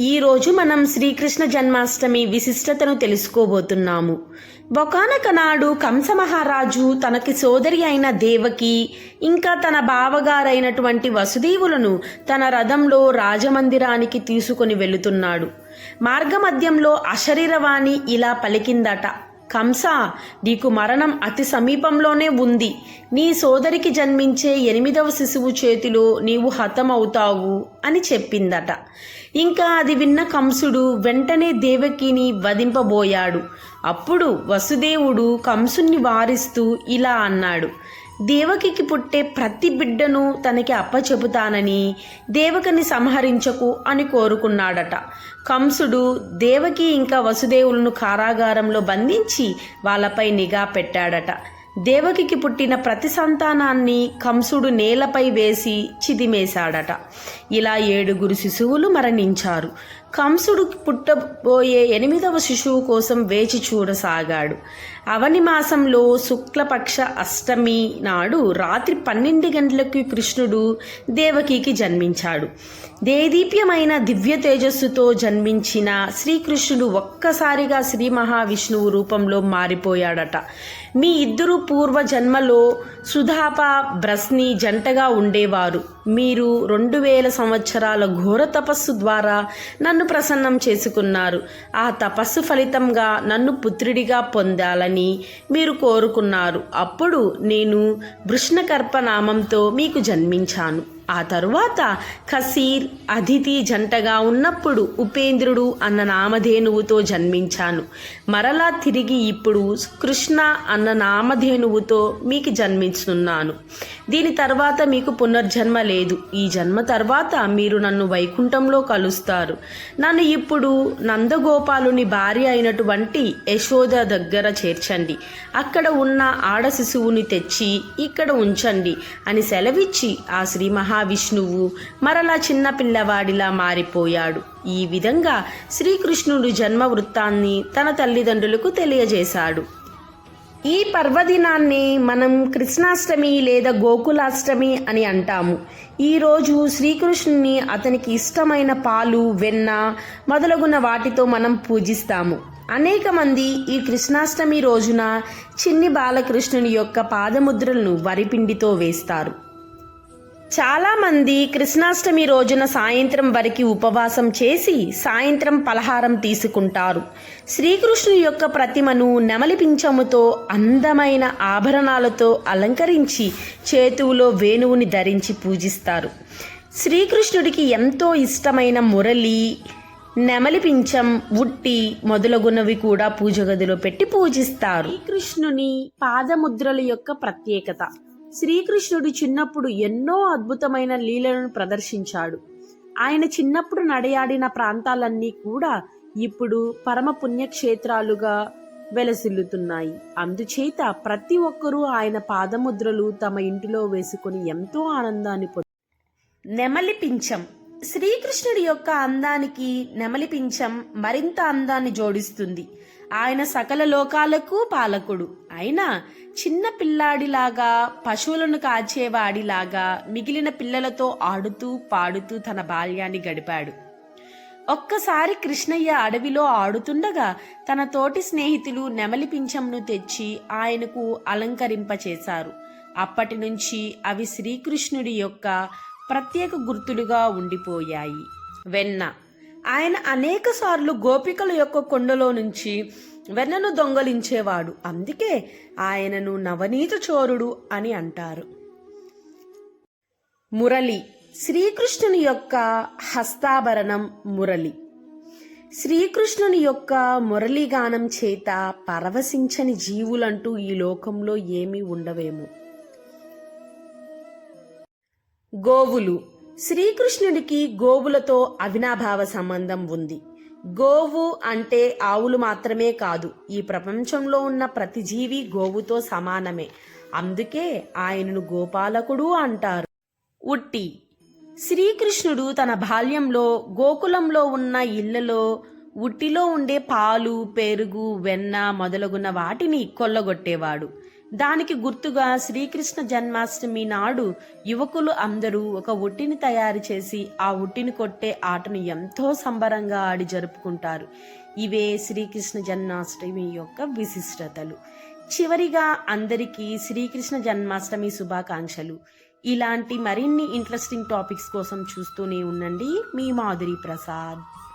ఈరోజు మనం శ్రీకృష్ణ జన్మాష్టమి విశిష్టతను తెలుసుకోబోతున్నాము. ఒకనొక నాడు కంసమహారాజు తనకి సోదరి అయిన దేవకి ఇంకా తన బావగారైనటువంటి వసుదేవులను తన రథంలో రాజమందిరానికి తీసుకుని వెళుతున్నాడు. మార్గమధ్యంలో అశరీరవాణి ఇలా పలికిందట. కంస నీకు మరణం అతి సమీపంలోనే ఉంది. నీ సోదరికి జన్మించే ఎనిమిదవ శిశువు చేతిలో నీవు హతమవుతావు అని చెప్పిందట. ఇంకా అది విన్న కంసుడు వెంటనే దేవకిని వధింపబోయాడు. అప్పుడు వసుదేవుడు కంసుణ్ణి వారిస్తూ ఇలా అన్నాడు. దేవకికి పుట్టే ప్రతి బిడ్డను తనకి అప్పచెబుతానని దేవకని సంహరించకు అని కోరుకున్నాడట. కంసుడు దేవకి ఇంకా వసుదేవులను కారాగారంలో బంధించి వాళ్ళపై నిఘా పెట్టాడట. దేవకికి పుట్టిన ప్రతి సంతానాన్ని కంసుడు నేలపై వేసి చిదిమేశాడట. ఇలా ఏడుగురు శిశువులు మరణించారు. కంసుడు పుట్టబోయే ఎనిమిదవ శిశువు కోసం వేచి చూడసాగాడు. అవని మాసంలో శుక్లపక్ష అష్టమి నాడు రాత్రి పన్నెండు గంటలకు కృష్ణుడు దేవకికి జన్మించాడు. దేదీప్యమైన దివ్య తేజస్సుతో జన్మించిన శ్రీకృష్ణుడు ఒక్కసారిగా శ్రీ మహావిష్ణువు రూపంలో మారిపోయాడట. మీ ఇద్దరు పూర్వ జన్మలో సుధాప బ్రస్ని జంటగా ఉండేవారు. మీరు రెండు వేల సంవత్సరాల ఘోర తపస్సు ద్వారా నన్ను ప్రసన్నం చేసుకున్నారు. ఆ తపస్సు ఫలితంగా నన్ను పుత్రుడిగా పొందాలని మీరు కోరుకున్నారు. అప్పుడు నేను వృష్ణకర్ప నామంతో మీకు జన్మించాను. ఆ తరువాత కసీర్ అదితి జంటగా ఉన్నప్పుడు ఉపేంద్రుడు అన్న నామధేనువుతో జన్మించాను. మరలా తిరిగి ఇప్పుడు కృష్ణ అన్న నామధేనువుతో మీకు జన్మిస్తున్నాను. దీని తర్వాత మీకు పునర్జన్మ లేదు. ఈ జన్మ తర్వాత మీరు నన్ను వైకుంఠంలో కలుస్తారు. నన్ను ఇప్పుడు నందగోపాలుని భార్య అయినటువంటి యశోద దగ్గర చేర్చండి. అక్కడ ఉన్న ఆడ శిశువుని తెచ్చి ఇక్కడ ఉంచండి అని సెలవిచ్చి ఆ శ్రీ మహావిష్ణువు మరలా చిన్న పిల్లవాడిలా మారిపోయాడు. ఈ విధంగా శ్రీకృష్ణుడు జన్మ వృత్తాన్ని తన తల్లిదండ్రులకు తెలియజేశాడు. ఈ పర్వదినాన్ని మనం కృష్ణాష్టమి లేదా గోకులాష్టమి అని అంటాము. ఈరోజు శ్రీకృష్ణుని అతనికి ఇష్టమైన పాలు వెన్న మొదలగున వాటితో మనం పూజిస్తాము. అనేక మంది ఈ కృష్ణాష్టమి రోజున చిన్ని బాలకృష్ణుని యొక్క పాదముద్రలను వరిపిండితో వేస్తారు. చాలామంది కృష్ణాష్టమి రోజున సాయంత్రం వరకు ఉపవాసం చేసి సాయంత్రం పలహారం తీసుకుంటారు. శ్రీకృష్ణుని యొక్క ప్రతిమను నెమలి పింఛముతో అందమైన ఆభరణాలతో అలంకరించి చేతువులో వేణువుని ధరించి పూజిస్తారు. శ్రీకృష్ణుడికి ఎంతో ఇష్టమైన మురళి నెమలి పించం ఉట్టి మొదలగునవి కూడా పూజ గదిలో పెట్టి పూజిస్తారు. శ్రీకృష్ణుని పాదముద్రల యొక్క ప్రత్యేకత. శ్రీకృష్ణుడు చిన్నప్పుడు ఎన్నో అద్భుతమైన లీలలను ప్రదర్శించాడు. ఆయన చిన్నప్పుడు నడయాడిన ప్రాంతాలన్నీ కూడా ఇప్పుడు పరమ పుణ్యక్షేత్రాలుగా వెలసిల్లుతున్నాయి. అందుచేత ప్రతి ఒక్కరూ ఆయన పాదముద్రలు తమ ఇంటిలో వేసుకుని ఎంతో ఆనందాన్ని పొంది నెమలి పించం శ్రీకృష్ణుడి యొక్క అందానికి నెమలి పించం మరింత అందాన్ని జోడిస్తుంది. ఆయన సకల లోకాలకు పాలకుడు. అయినా చిన్న పిల్లాడిలాగా పశువులను కాచేవాడిలాగా మిగిలిన పిల్లలతో ఆడుతూ పాడుతూ తన బాల్యాన్ని గడిపాడు. ఒక్కసారి కృష్ణయ్య అడవిలో ఆడుతుండగా తన తోటి స్నేహితులు నెమలి పింఛంను తెచ్చి ఆయనకు అలంకరింపచేశారు. అప్పటి నుంచి అవి శ్రీకృష్ణుడి యొక్క ప్రత్యేక గుర్తులుగా ఉండిపోయాయి. వెన్న ఆయన అనేక సార్లు గోపికల యొక్క కొండలో నుంచి వెన్నను దొంగలించేవాడు. అందుకే ఆయనను నవనీత చోరుడు అని అంటారు. మురళి శ్రీకృష్ణుని యొక్క హస్తాభరణం మురళి. శ్రీకృష్ణుని యొక్క మురళీగానం చేత పరవశించని జీవులంటూ ఈ లోకంలో ఏమీ ఉండవేమో. గోవులు శ్రీకృష్ణుడికి గోవులతో అవినాభావ సంబంధం ఉంది. గోవు అంటే ఆవులు మాత్రమే కాదు ఈ ప్రపంచంలో ఉన్న ప్రతి జీవి గోవుతో సమానమే. అందుకే ఆయనను గోపాలకుడు అంటారు. ఉట్టి. శ్రీకృష్ణుడు తన బాల్యంలో గోకులంలో ఉన్న ఇళ్ళలో ఉట్టిలో ఉండే పాలు పెరుగు వెన్న మొదలగున్న వాటిని కొల్లగొట్టేవాడు. దానికి గుర్తుగా శ్రీకృష్ణ జన్మాష్టమి నాడు యువకులు అందరూ ఒక ఉట్టిని తయారు చేసి ఆ ఉట్టిని కొట్టే ఆటను ఎంతో సంబరంగా ఆడి జరుపుకుంటారు. ఇవే శ్రీకృష్ణ జన్మాష్టమి యొక్క విశిష్టతలు. చివరిగా అందరికీ శ్రీకృష్ణ జన్మాష్టమి శుభాకాంక్షలు. ఇలాంటి మరిన్ని ఇంట్రెస్టింగ్ టాపిక్స్ కోసం చూస్తూనే ఉండండి. మీ మాధురి ప్రసాద్.